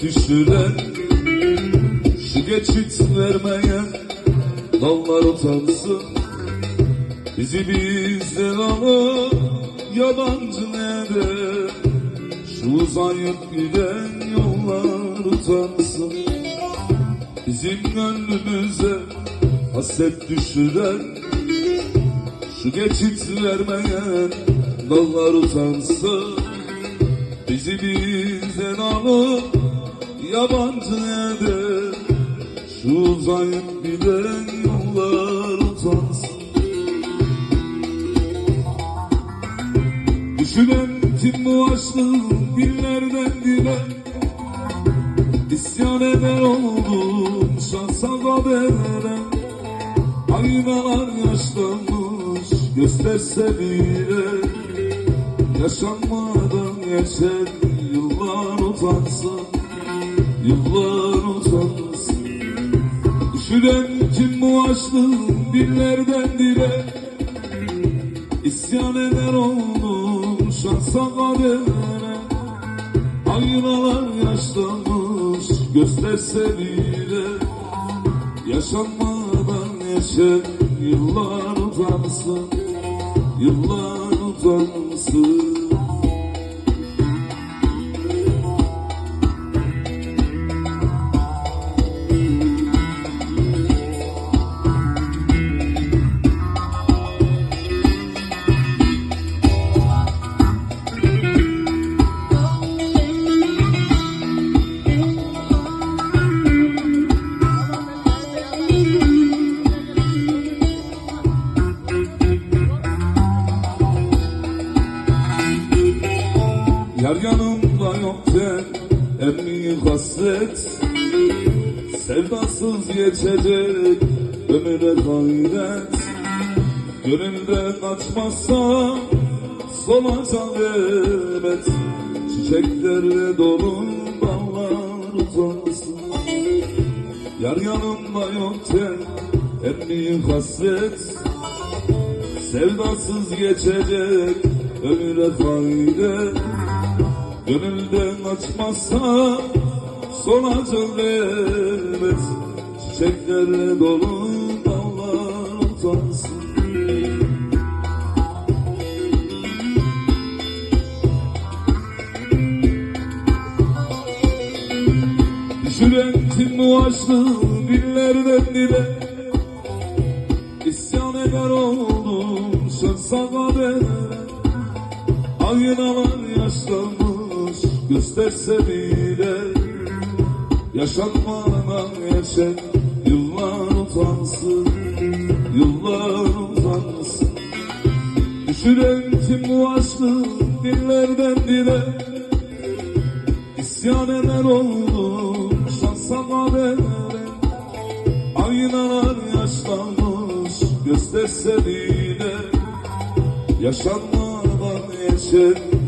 düşüren Şu geçit vermeyen dallar utansın. Bizi bizden alıp yabancı nere Şu uzayıp giden yollar utansın. Bizim gönlümüze hasret düşüren Şu geçit vermeyen dallar utansın Bizi bizden alıp yabancı eder Şu uzayıp giden yollar utansın. Düşünen kim bu açlığı dillerden dile İsyan eder oldum şansa kadere Aynalar yaşlanmış gösterse bile Yaşanmadan geçen yıllar utansın Yıllar utansın Düşüren kim bu açlığı dillerden dile? İsyan eder oldum şansa kadere. Aynalar yaşlanmış gösterse bile Yaşanmadan geçen yıllar utansın Yıllar utansın Yar yanımda yokken en büyük hasret. Sevdasız geçecek ömüre gayret. Gönülde kaçmazsa solacak elbet Çiçeklerle dolu dallar utansın Yar yanımda yokken en büyük hasret. Sevdasız geçecek ömüre gayret Gönülden açmazsa solacak elbet Çiçeklerle dolu dallar utansın Düşüren kim bu açlığı dillerden dile. İsyan eder oldum şansa kadere Aynalar yaşlanmış gösterse bile Yaşanmadan geçen yıllar utansın Yıllar utansın. Düşüren kim bu aşkı dillerden dile? İsyan eder oldum şansa kadere Aynalar yaşlanmış gösterse bile Yaşanmadan geçen